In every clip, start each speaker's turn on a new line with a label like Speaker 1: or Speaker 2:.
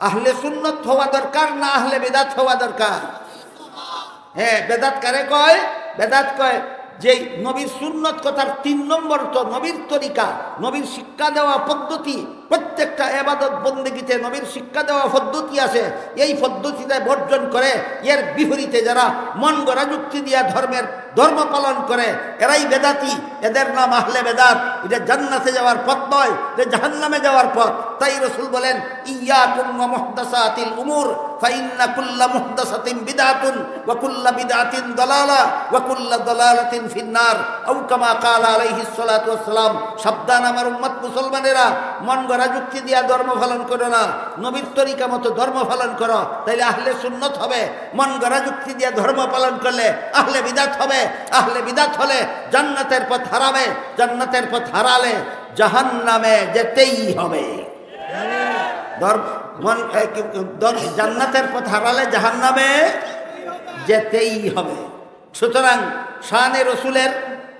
Speaker 1: আহলে সুন্নত হওয়া দরকার না আহলে বেদাত হওয়া দরকার? হ্যাঁ বেদাত কারে কয়? বেদাত কয় যে নবীর সুন্নত কথার তিন নম্বর তো নবীর তরিকা, নবীর শিক্ষা দেওয়া পদ্ধতি প্রত্যেকটা এবাদত বন্দেগীতে নবীর শিক্ষা দেওয়া পদ্ধতি আছে। এই পদ্ধতিতে বর্জন করে, এর বিপরীতে যারা মন গড়া যুক্তি দিয়া ধর্মের ধর্ম পালন করে, এরাই বেদাতি। এদের নাম আহলে বেদাত। এটা জান্নাতে যাওয়ার পথ নয়, এটা জাহান্নামে যাওয়ার পথ। তাই রসুল বলেন ইয়া কুম্মা মুহদাসাতিল উমুর, ফাইন্না কুল্লা মুহদাসাতিন বিদাতুন, ওয়া কুল্লা বিদাতিন দালালা, ওয়া কুল্লা দালালাতিন ফিন্নার। আও কামা কালা আলাইহিস সালাতু ওয়াসসালাম সাবধান আমার উম্মত মুসলমানেরা, মন গড়া যুক্তি দিয়া ধর্ম পালন করো না। নবীর তরিকা মতো ধর্ম পালন করো। তাইলে আহলে সুন্নত হবে। মন গড়া যুক্তি দিয়া ধর্ম পালন করলে আহলে বিদাত হবে। আহলে বিদাত হলে জান্নাতের পথ হারাবে। জান্নাতের পথ হারালে জাহান নামে যেতেই হবে। জান্নাতের পথ হারালে জাহান্নামে যেতেই হবে। সুতরাং শানে রসুলের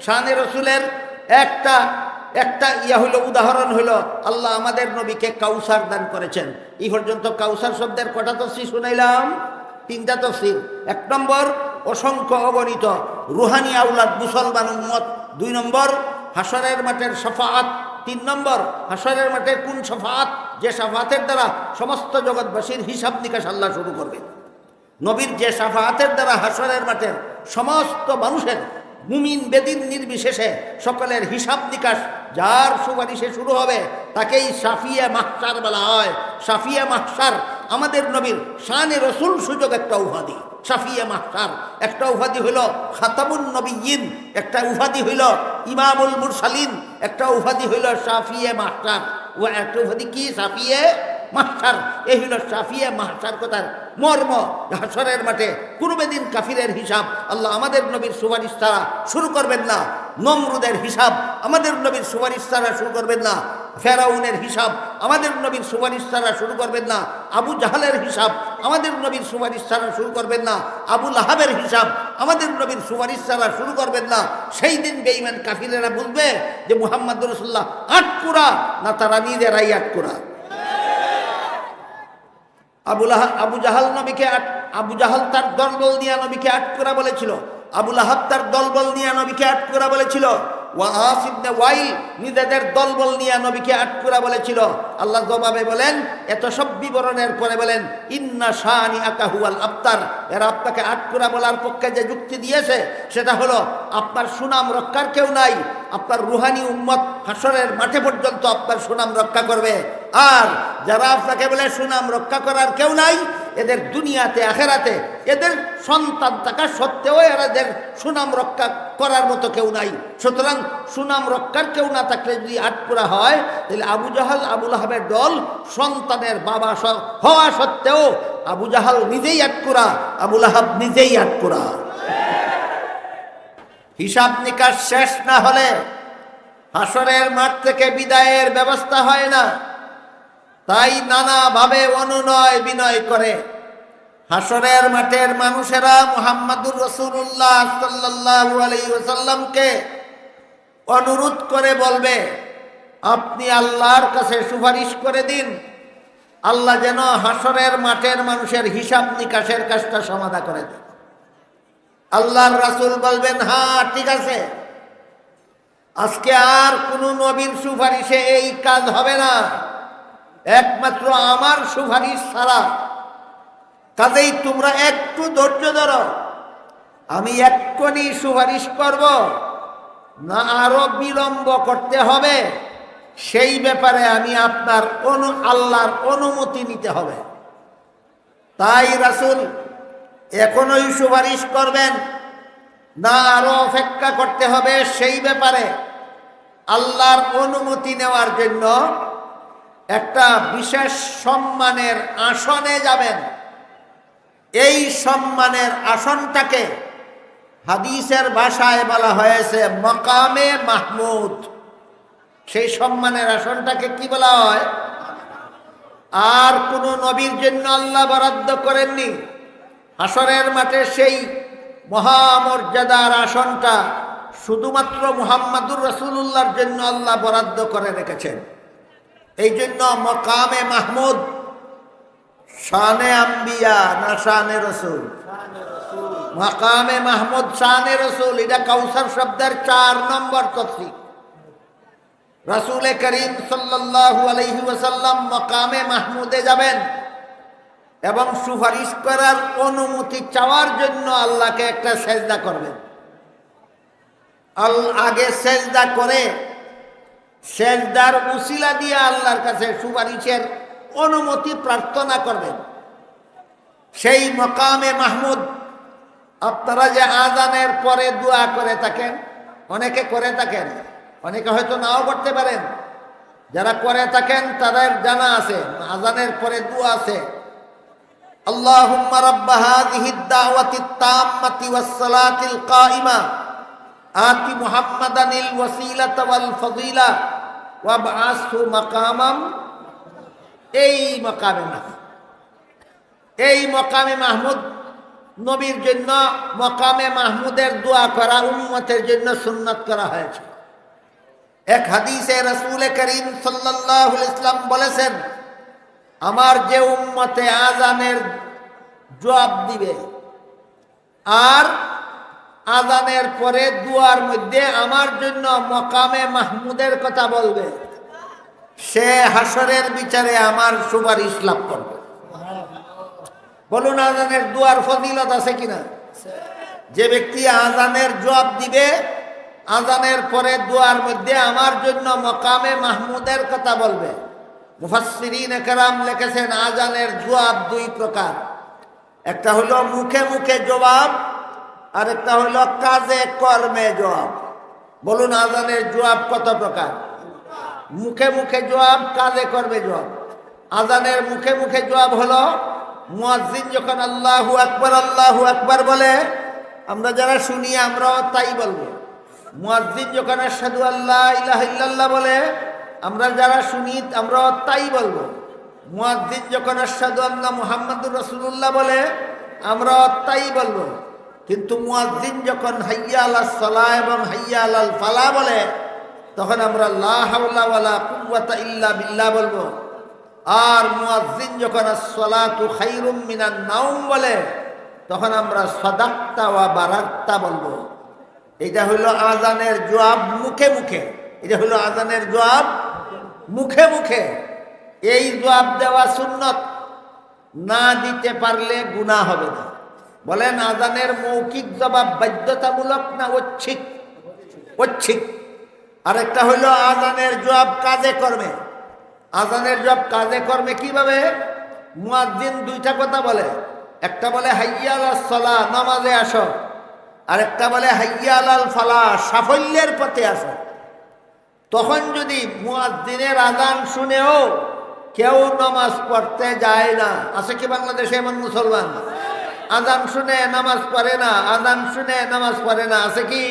Speaker 1: শানে রসুলের একটা একটা ইয়া হইল, উদাহরণ হইল, আল্লাহ আমাদের নবীকে কাউসার দান করেছেন। এই পর্যন্ত কাউসার শব্দের কটা তফসি শুনাইলাম? তিনটা তফসির এক নম্বর, অসংখ্য অগণিত রুহানি আউলাদ মুসলমান উম্মত। দুই নম্বর হাসরের মাঠের সফাত তিন নম্বর হাসরের মাঠের কোন সফাত যে সাফাতের দ্বারা সমস্ত জগৎবাসীর হিসাব নিকাশ আল্লাহ শুরু করবে। নবীর যে সাফাতের দ্বারা হাসরের মাঠের সমস্ত মানুষের মুমিন বেদিন নির্বিশেষে সকলের হিসাব নিকাশ, যার সুপারিশে শুরু হবে, তাকেই সাফিয়া মাহসার বলা হয়। সাফিয়া মাহসার আমাদের নবীর শানে রসুল সুযোগ একটা উপাধি। সাফিয়া মাহসার একটা উপাধি হইল খাতামুন নবীন একটা উপাধি হইল ইমামুল মুরসালিন, একটা উপাধি হইল সাফিয়ে মাহসার ও একটা উপাধি কি? সাফিয়ে মাহসার এই হইল সাফিয়া মাহসার কথার মর্ম। হাসরের মাঠে পূর্বে দিন কাফিরের হিসাব। আল্লাহ আমাদের নবীর সুপারিশ তারা শুরু করবেন না। নমরুদের হিসাব আমাদের নবীর সুপারিশ তারা শুরু করবেন না। ফেরাউনের হিসাব আমাদের নবীর সুপারিশ তারা শুরু করবেন না। আবু জাহালের হিসাব আমাদের নবীর সুপারিশ তারা শুরু করবেন না। আবু লাহাবের হিসাব আমাদের নবীর সুপারিশ তারা শুরু করবেন না। সেই দিন বেইমান কাফিরেরা বুঝবে যে মুহাম্মদ রসুল্লাহ আটকুরা না তারা নিজেরাই আটকুরা আবুল আবু জাহাল নবীকে আবু জাহাল তার দলবল নিয়ে নবীকে আট করা বলেছিল। আবুল আহাব তার দলবল নিয়ে নবীকে আট করা বলেছিল। ওয়াহাস ইবনে ওয়াইল নিজেদের দলবল নিয়ে নবীকে আট করা বলেছিল। আল্লাহ জবাবে বলেন, এত সব বিবরণের পরে বলেন, ইন্না শাহানি আকাহুয়াল আফতার এরা আপনাকে আট করা বলার পক্ষে যে যুক্তি দিয়েছে, সেটা হলো, আপনার সুনাম রক্ষার কেউ নাই আপনার রুহানি উম্মত হাসরের মাঠে পর্যন্ত আপনার সুনাম রক্ষা করবে। আর যারা আপনাকে বলে সুনাম রক্ষা করার কেউ নাই, এদের দুনিয়াতে, আখেরাতে, এদের সন্তান থাকা সত্ত্বেও এদের সুনাম রক্ষা করার মতো কেউ নাই। সুতরাং সুনাম রক্ষার কেউ না থাকলে যদি আটপুরা হয়, তাহলে আবু জাহাল, আবুল আহাবের দল সন্তানের বাবা হওয়া সত্ত্বেও আবু জাহাল নিজেই আটকুরা আবুল আহাব নিজেই আটকুরা হিসাব নিকাশ শেষ না হলে হাসরের মাঠ থেকে বিদায়ের ব্যবস্থা হয় না। তাই নানাভাবে অনুনয় বিনয় করে হাসরের মাঠের মানুষেরা মোহাম্মদুর রসুল্লাহ সাল্লাল্লাহু আলাইহি ওয়াসাল্লামকে অনুরোধ করে বলবে, আপনি আল্লাহর কাছে সুপারিশ করে দিন। আল্লাহ যেন হাসরের মাঠের মানুষের হিসাব নিকাশের কাজটা সমাধা করে দেন। আল্লাহর রাসূল বলবেন হ্যাঁ ঠিক আছে। আজকে আর কোনো নবীর সুপারিশে এই কাজ হবে না। একমাত্র আমার সুপারিশ ছাড়া। কাজেই তোমরা একটু ধৈর্য ধরো। আমি এক্ষুনি সুপারিশ করব। না আরও বিলম্ব করতে হবে। সেই ব্যাপারে আমি আপনার অনু, আল্লাহর অনুমতি নিতে হবে। তাই রাসূল এখনই সুপারিশ করবেন। না আরও অপেক্ষা করতে হবে সেই ব্যাপারে। আল্লাহর অনুমতি নেওয়ার জন্য একটা বিশেষ সম্মানের আসনে যাবেন। এই সম্মানের আসনটাকে হাদিসের ভাষায় বলা হয়েছে মকামে মাহমুদ। সেই সম্মানের আসনটাকে কি বলা হয়? আর কোন নবীর জন্য আল্লাহ বরাদ্দ করেননি। হাসরের মাঠে সেই মহামর্যাদার আসনটা শুধুমাত্র মুহাম্মাদুর রসুল্লাহর জন্য আল্লাহ বরাদ্দ করে রেখেছেন। এই জন্য মকামে মাহমুদ, শানে আম্বিয়া না শানে রসুল? মাকামে মাহমুদ, শানে রসুল, এটা কাউসার শব্দের চার নম্বর তফসিল। রাসুলে করিম সাল্লাল্লাহু আলাইহি ওয়াসাল্লাম মকামে মাহমুদে যাবেন। এবং সুপারিশ করার অনুমতি চাওয়ার জন্য আল্লাহকে একটা সেজদা করবেন। আগে সেজদা করে, সেজদার উসিলা দিয়ে আল্লাহর কাছে সুপারিশের অনুমতি প্রার্থনা করবেন। সেই মকামে মাহমুদ, আপনারা যে আজানের পরে দোয়া করে থাকেন, অনেকে করে থাকেন, অনেকে হয়তো নাও করতে পারেন। যারা করে থাকেন, তাদের জানা আছে আজানের পরে দোয়া আছে। اللهم رب هذه الدعوة التامة والصلاة القائمة آت محمدا الوسيلة والفضيلة وابعثه مقاما এই মকামে মাহমুদ এই মকামে মাহমুদ নবীর জন্য মকামে মাহমুদের দোয়া করা উম্মতের জন্য সুন্নত করা হয়েছে এক হাদিসে রসুল করিম সাল্লাহ ইসলাম বলেছেন আমার যে উম্মতে আজানের জবাব দিবে, আর আজানের পরে দুয়ার মধ্যে আমার জন্য মকামে মাহমুদের কথা বলবে, সে হাসরের বিচারে আমার সুপারিশ লাভ করবে। বলুন আজানের দুয়ার ফজিলত আছে কিনা? যে ব্যক্তি আজানের জবাব দিবে আজানের পরে দুয়ার মধ্যে আমার জন্য মকামে মাহমুদের কথা বলবে। মুফাসসিরিন একরাম লিখেছেন, আজানের জবাব দুই প্রকার। একটা হলো মুখে মুখে জবাব আর একটা হলো কাজে কর্মে জবাব। বলুন আজানের জবাব কত প্রকার? মুখে মুখে জবাব, কাজে করবে জবাব। আজানের মুখে মুখে জবাব হলো, মুয়াজ্জিন যখন আল্লাহু আকবার আল্লাহু আকবার বলে, আমরা যারা শুনি আমরাও তাই বলব। মুয়াজ্জিন যখন আশহাদু আল্লাহ ইলাহা ইল্লাল্লাহ বলে আমরা যারা শুনি আমরাও তাই বলব। মুয়াজ্জিন যখন আশহাদু আল্লাহ মুহাম্মাদুর রাসূলুল্লাহ বলে আমরাও তাই বলব। কিন্তু মুয়াজ্জিন যখন হাইয়া আলাস সালাহ এবং হাইয়া আলাল ফালা বলে, তখন আমরা লা কুয়াতা ইল্লা বিল্লাহ বলব। আর মুয়াজ্জিন যখন আসসালাতু খাইরুম মিনান নাউম বলে, তখন আমরা সদাক্তা ওয়া বারাক্তা বলব। এটা হলো আজানের জবাব মুখে মুখে। এটা হলো আজানের জবাব মুখে মুখে এই জবাব দেওয়া সুন্নত। না দিতে পারলে গুনাহ হবে না। বলেন আজানের মৌখিক জবাব বাধ্যতামূলক না ঐচ্ছিক? ঐচ্ছিক। আরেকটা হইল আজানের জবাব কাজে কর্মে। আজানের জব কাজে কর্মে কীভাবে? মুয়াজ্জিন দুইটা কথা বলে। একটা বলে হাইয়া আলাল সলা, নামাজে আসো। আরেকটা বলে হাইয়া আলাল ফালা, সাফল্যের পথে আসো। তখন যদি মুয়াজ্জিনের আজান শুনেও কেউ নামাজ পড়তে যায় না, আছে কি বাংলাদেশে এমন মুসলমান? আজান শুনে নামাজ পড়ে না আজান শুনে নামাজ পড়ে না, আছে কি?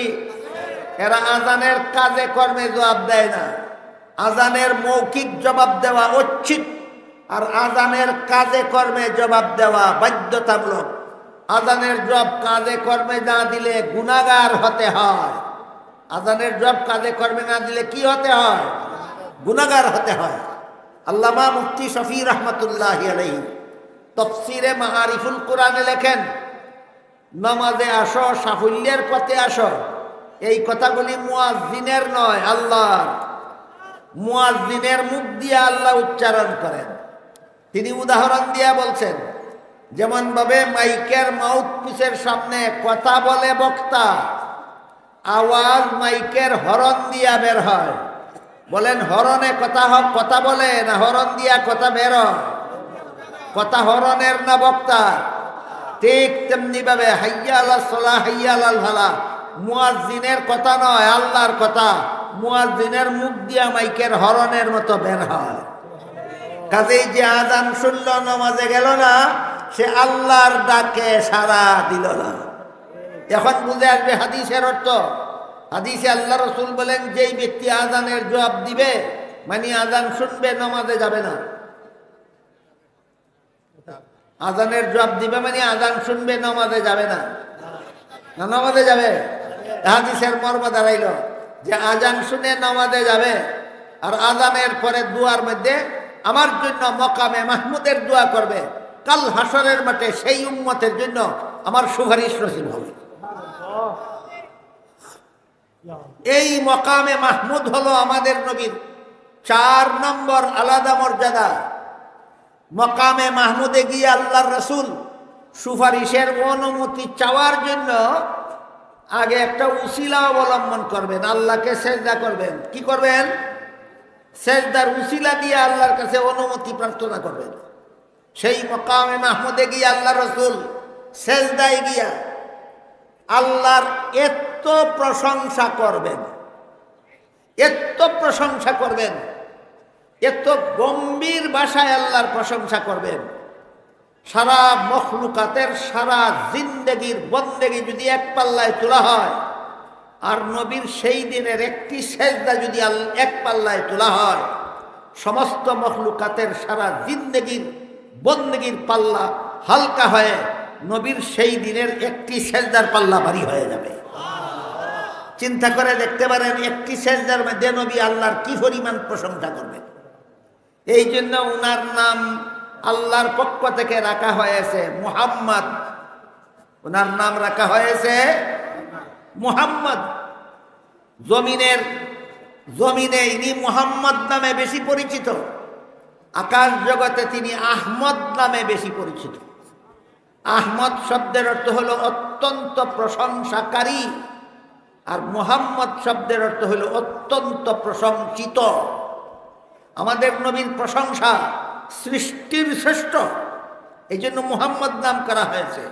Speaker 1: এরা আজানের কাজে কর্মে জবাব দেয় না। আজানের মৌখিক জবাব দেওয়া ঐচ্ছিক আর আজানের কাজে কর্মে জবাব দেওয়া বাধ্যতামূলক। আজানের জব কাজে কর্মে না দিলে গুণাগার হতে হয়। আজানের জব কাজে কর্মে না দিলে কি হতে হয়? গুণাগার হতে হয়। আল্লামা মুফতি শফি রহমতুল্লাহ আলহী তফসিরে মাহারিফুল কোরআনে লেখেন, নামাজে আসো, সাফল্যের পথে আসো। এই কথাগুলি মুয়াজ্জিনের নয় আল্লাহ মুয়াজ্জিনের মুখ দিয়ে আল্লাহ উচ্চারণ করেন। তিনি উদাহরণ দিয়া বলছেন যেমন ভাবে মাইকের মাউথ পিসের সামনে কথা বলে বক্তা আওয়াজ মাইকের হরণ দিয়া বের হয়। বলেন, হরণে কথা হ- কথা বলে না হরণ দিয়া কথা বের কথা হরণের না বক্তা। ঠিক তেমনি ভাবে হাইয়া আল্লাহ সোলা হাইয়া আল্লাহ ভালা মুয়াজ্জিনের কথা নয়, আল্লাহর কথা। মুয়াজ্জিনের মুখ দিয়া মাইকের হরণের মতো বের হয়। কাজেই যে আজান শুনল, নামাজে গেল না, সে আল্লাহর ডাকে সারা দিল না। এখন বুঝে আসবে হাদিসের অর্থ। হাদিসে আল্লাহ রসুল বলেন, যেই ব্যক্তি আজানের জবাব দিবে মানে আজান শুনবে, নামাজে যাবে না। আজানের জবাব দিবে মানে আজান শুনবে, নামাজে যাবে না। না, নামাজে যাবে। হাদিসের মর্ম দাঁড়াইল যে আজান শুনে নামাজে যাবে, আর আজানের পরে দুয়ার মধ্যে আমার জন্য মকামে মাহমুদের দোয়া করবে। কাল হাসরের মাঠে সেই উম্মতের জন্য আমার সুপারিশ নসিব হবে। এই মকামে মাহমুদ হলো আমাদের নবীর চার নম্বর আলাদা মর্যাদা। মকামে মাহমুদে গিয়ে আল্লাহর রসুল সুপারিশের অনুমতি চাওয়ার জন্য আগে একটা উসিলা অবলম্বন করবেন, আল্লাহকে সেজদা করবেন। কি করবেন? সেজদার উসিলা দিয়ে আল্লাহর কাছে অনুমতি প্রার্থনা করবেন। সেই মকামে মাহমুদে গিয়ে আল্লাহ রসুল সেজদায় গিয়া আল্লাহর এত প্রশংসা করবেন। এত প্রশংসা করবেন। এত গম্ভীর ভাষায় আল্লাহর প্রশংসা করবেন। সারা মখলুকাতের, সারা জিন্দেগির বন্দেগি যদি এক পাল্লায় তোলা হয়, আর নবীর সেই দিনের একটি সেজদা যদি এক পাল্লায় তোলা হয়, সমস্ত মখলুকাতের সারা জিন্দেগির বন্দেগির পাল্লা হালকা হয়ে নবীর সেই দিনের একটি সেজদার পাল্লা ভারী হয়ে যাবে। চিন্তা করে দেখতে পারেন, একটি সেজদার মধ্যে নবী আল্লাহর কি পরিমাণ প্রশংসা করবেন। এই জন্য উনার নাম আল্লাহর পক্ষ থেকে রাখা হয়েছে মুহাম্মদ। ওনার নাম রাখা হয়েছে মুহাম্মদ। জমিনের, জমিনে ইনি মুহাম্মদ নামে বেশি পরিচিত। আকাশ জগতে তিনি আহমদ নামে বেশি পরিচিত। আহমদ শব্দের অর্থ হলো অত্যন্ত প্রশংসাকারী আর মুহাম্মদ শব্দের অর্থ হলো অত্যন্ত প্রশংসিত। আমাদের নবীর প্রশংসা সৃষ্টির শ্রেষ্ঠ। এই জন্য মুহাম্মদ নাম করা হয়েছে।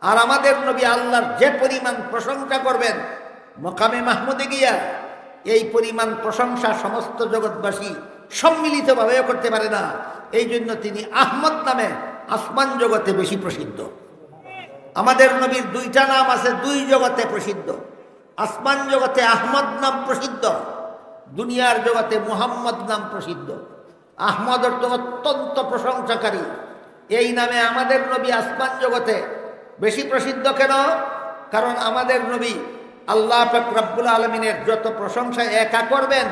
Speaker 1: আর আমাদের নবী আল্লাহর যে পরিমাণ প্রশংসা করবেন, মকামে মাহমুদে গিয়া এই পরিমাণ প্রশংসা সমস্ত জগৎবাসী সম্মিলিতভাবেও করতে পারে না। এই জন্য তিনি আহমদ নামে আসমান জগতে বেশি প্রসিদ্ধ। আমাদের নবীর দুইটা নাম আছে, দুই জগতে প্রসিদ্ধ। আসমান জগতে আহমদ নাম প্রসিদ্ধ, দুনিয়ার জগতে মুহাম্মদ নাম প্রসিদ্ধ। আহমদ অর্থ অত্যন্ত প্রশংসাকারী। এই নামে আমাদের নবী আসমান জগতে বেশি প্রসিদ্ধ কেন? কারণ আমাদের নবী আল্লাহ রব্বুল আলমিনের যত প্রশংসা একা করবেন,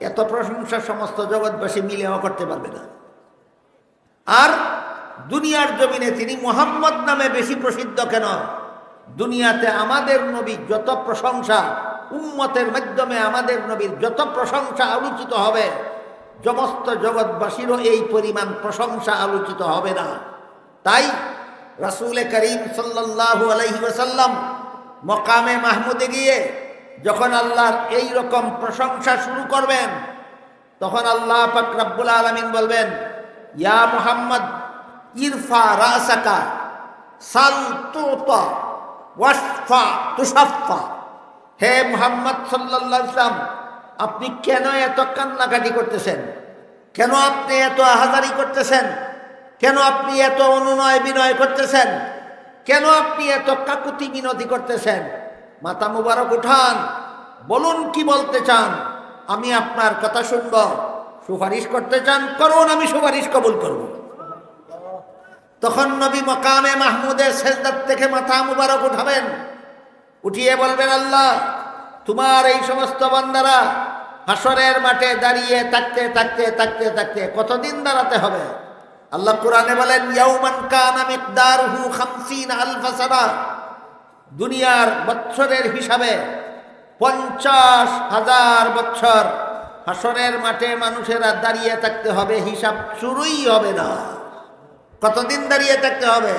Speaker 1: এত প্রশংসা সমস্ত জগৎবাসী মিলেও করতে পারবে না। আর দুনিয়ার জমিনে তিনি মোহাম্মদ নামে বেশি প্রসিদ্ধ কেন? দুনিয়াতে আমাদের নবী যত প্রশংসা, উম্মতের মাধ্যমে আমাদের নবীর যত প্রশংসা আলোচিত হবে, সমস্ত জগৎবাসীরও এই পরিমাণ প্রশংসা আলোচিত হবে না। তাই রাসুল করিম সাল্লাল্লাহু আলাইহি ওয়াসাল্লাম মকামে মাহমুদে গিয়ে যখন আল্লাহর এই রকম প্রশংসা শুরু করবেন, তখন আল্লাহ পাক আলমিন বলবেন, ইয়া মুহাম্মদ ইরফা ওয়াসফা হে মুহাম্মদ সাল্লাল্লাহু আলাইহি সাল্লাম আপনি কেন এত কান্নাকাটি করতেছেন? কেন আপনি এত আহাজারি করতেছেন? কেন আপনি এত অনুনয় বিনয় করতেছেন? কেন আপনি এত কাকুতি বিনতি করতেছেন? মাতা মুবারক উঠান, বলুন কি বলতে চান? আমি আপনার কথা শুনব, সুপারিশ করতে চান, করুন, আমি সুপারিশ কবুল করব। তখন নবী মকামে মাহমুদের শেষদার থেকে মাথা মুবারক উঠাবেন। উঠিয়ে বলবেন, আল্লাহ, তোমার এই সমস্ত বান্দারা হাসরের মাঠে দাঁড়িয়ে থাকতে থাকতে থাকতে থাকতে কতদিন দাঁড়াতে হবে? আল্লাহ কোরআনে বলেন, ইয়াউমান কানা মিকদারহু 50 আলফ সানা। দুনিয়ার বৎসরের হিসাবে পঞ্চাশ হাজার বছর হাসরের মাঠে মানুষেরা দাঁড়িয়ে থাকতে হবে, হিসাব শুরুই হবে না। কতদিন দাঁড়িয়ে থাকতে হবে?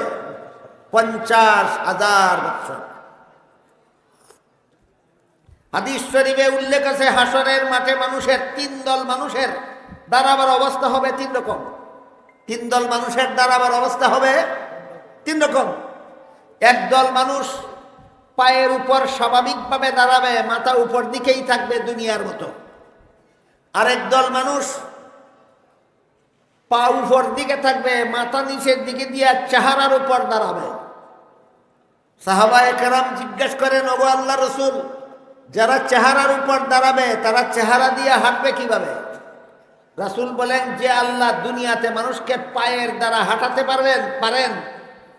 Speaker 1: পঞ্চাশ হাজার বছর। হাদিস শরীফে উল্লেখ আছে, হাসরের মাঠে মানুষের, তিন দল মানুষের দাঁড়াবার অবস্থা হবে তিন রকম। তিন দল মানুষের দাঁড়াবার অবস্থা হবে তিন রকম। একদল মানুষ পায়ের উপর স্বাভাবিকভাবে দাঁড়াবে, মাথা উপর দিকেই থাকবে দুনিয়ার মতো। আরেক দল মানুষ পা উপর দিকে থাকবে, মাথা নিচের দিকে দিয়ে চেহারার উপর দাঁড়াবে। সাহাবা একরাম জিজ্ঞেস করেন, ওগো আল্লাহ রসুল, যারা চেহারার উপর দাঁড়াবে, তারা চেহারা দিয়ে হাঁটবে কীভাবে? রাসুল বলেন, যে আল্লাহ দুনিয়াতে মানুষকে পায়ের দ্বারা হাঁটাতে পারবেন, পারেন,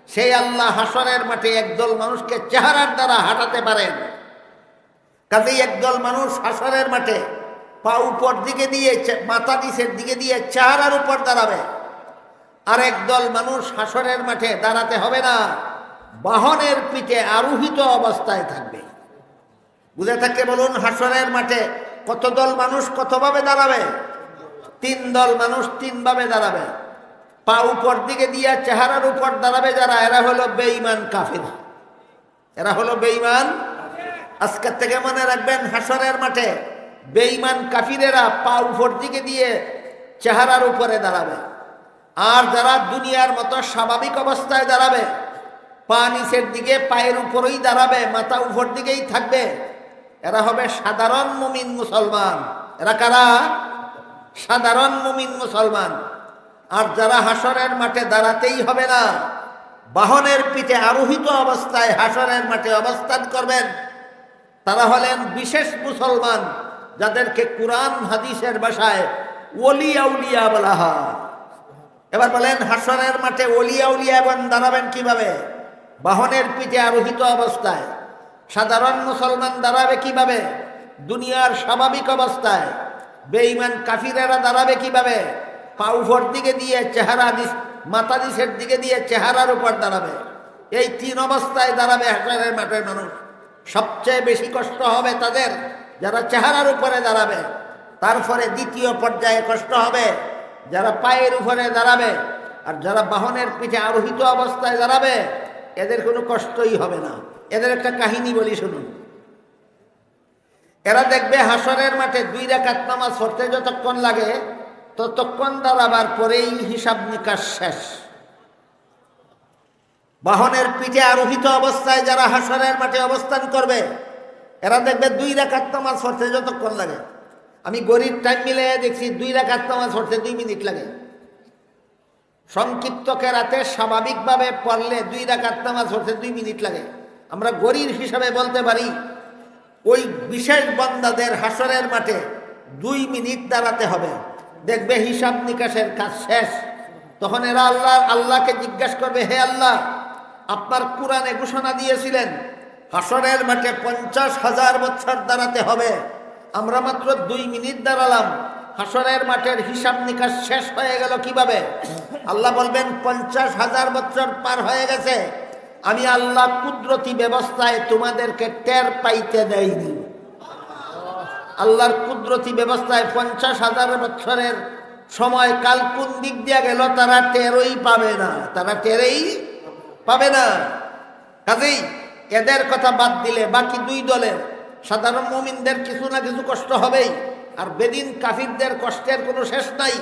Speaker 1: সেই আল্লাহ হাসনের মাঠে একদল মানুষকে চেহারার দ্বারা হাঁটাতে পারেন। কাজেই একদল মানুষ হাসরের মাঠে পা উপর দিকে দিয়ে মাথা নিচের দিকে দিয়ে চেহারার উপর দাঁড়াবে। আরেক দল মানুষ হাসরের মাঠে দাঁড়াতে হবে না। বাহনের পিঠে আরোহিত অবস্থায় থাকবে। বুঝে থাকতে বলুন, হাসরের মাঠে কত দল মানুষ কতভাবে দাঁড়াবে? তিন দল মানুষ তিনভাবে দাঁড়াবে। পা উপর দিকে দিয়ে চেহারার উপর দাঁড়াবে যারা, এরা হলো বেঈমান কাফির। এরা হলো বেঈমান। আজকের থেকে মনে রাখবেন, হাসরের মাঠে বেঈমান কাফিরেরা পা উপর দিকে দিয়ে চেহারার উপরে দাঁড়াবে। আর যারা দুনিয়ার মতো স্বাভাবিক অবস্থায় দাঁড়াবে, পা নিচের দিকে, পায়ের উপরেই দাঁড়াবে, মাথা উপর দিকেই থাকবে, এরা হবে সাধারণ মুমিন মুসলমান। এরা কারা? সাধারণ মুমিন মুসলমান। আর যারা হাসরের মাঠে দাঁড়াতেই হবে না, বাহনের পিঠে আরোহিত অবস্থায় হাসরের মাঠে অবস্থান করবেন, তারা হলেন বিশেষ মুসলমান। যাদেরকে কোরআন, হাদিসের ভাষায় ওলিয়া উলিয়া বলা হয়। এবার বলেন, হাসরের মাঠে ওলিয়া উলিয়া এবং দাঁড়াবেন কীভাবে? বাহনের পিঠে আরোহিত অবস্থায়। সাধারণ মুসলমান দাঁড়াবে কীভাবে? দুনিয়ার স্বাভাবিক অবস্থায়। বেঈমান কাফিরেরা দাঁড়াবে কীভাবে? পাউফর দিকে দিয়ে চেহারা মাথা দিসের দিকে দিয়ে চেহারার উপর দাঁড়াবে। এই তিন অবস্থায় দাঁড়াবে হাসরের মাঠের মানুষ। সবচেয়ে বেশি কষ্ট হবে তাদের। যারা চেহারার উপরে দাঁড়াবে, তারপরে দ্বিতীয় পর্যায়ে কষ্ট হবে। যারা পায়ের উপরে দাঁড়াবে আর যারা বাহনের পিঠে আরোহিত অবস্থায় দাঁড়াবে, এদের কোনো কষ্টই হবে না। এদের একটা কাহিনী বলি শুনুন। এরা দেখবে হাসরের মাঠে দুই রেখাত নামাজ পড়তে যতক্ষণ লাগে, ততক্ষণ দাঁড়াবার পরেই হিসাব নিকাশ শেষ। বাহনের পিঠে আরোহিত অবস্থায় যারা হাসরের মাঠে অবস্থান করবে এরা দেখবে দুই রেখাত নামাজ পড়তে যতক্ষণ লাগে। আমি গরিব টাইম মিলে দেখছি দুই রেখাত নামাজ পড়তে দুই মিনিট লাগে। সংক্ষিপ্ত কেরাতে স্বাভাবিকভাবে পড়লে দুই রাকাত নামাজ পড়তে দুই মিনিট লাগে। আমরা গরিব হিসাবে বলতে পারি, ওই বিশেষ বন্দাদের হাসরের মাঠে দুই মিনিট দাঁড়াতে হবে। দেখবে হিসাব নিকাশের কাজ শেষ। তখন এরা আল্লাহ, আল্লাহকে জিজ্ঞাসা করবে, হে আল্লাহ, আপনার কোরআনে ঘোষণা দিয়েছিলেন হাসরের মাঠে পঞ্চাশ হাজার বছর দাঁড়াতে হবে। আমরা মাত্র দুই মিনিট দাঁড়ালাম। হাসরের মাঠের হিসাব নিকাশ শেষ হয়ে গেল কীভাবে? আল্লাহ বলবেন, পঞ্চাশ হাজার বছর পার হয়ে গেছে। আমি আল্লাহ কুদরতি ব্যবস্থায় তোমাদেরকে টের পাইতে দেয়নি আল্লাহর কুদরতি ব্যবস্থায় পঞ্চাশ হাজার বছরের সময় কাল কোন দিক দিয়ে গেল, তারা টেরই পাবে না। তারা টেরেই পাবে না। কাজেই এদের কথা বাদ দিলে বাকি দুই দলের সাধারণ মমিনদের কিছু না কিছু কষ্ট হবেই। আর বেদিন কাফিরদের কষ্টের কোনো শেষ নাই।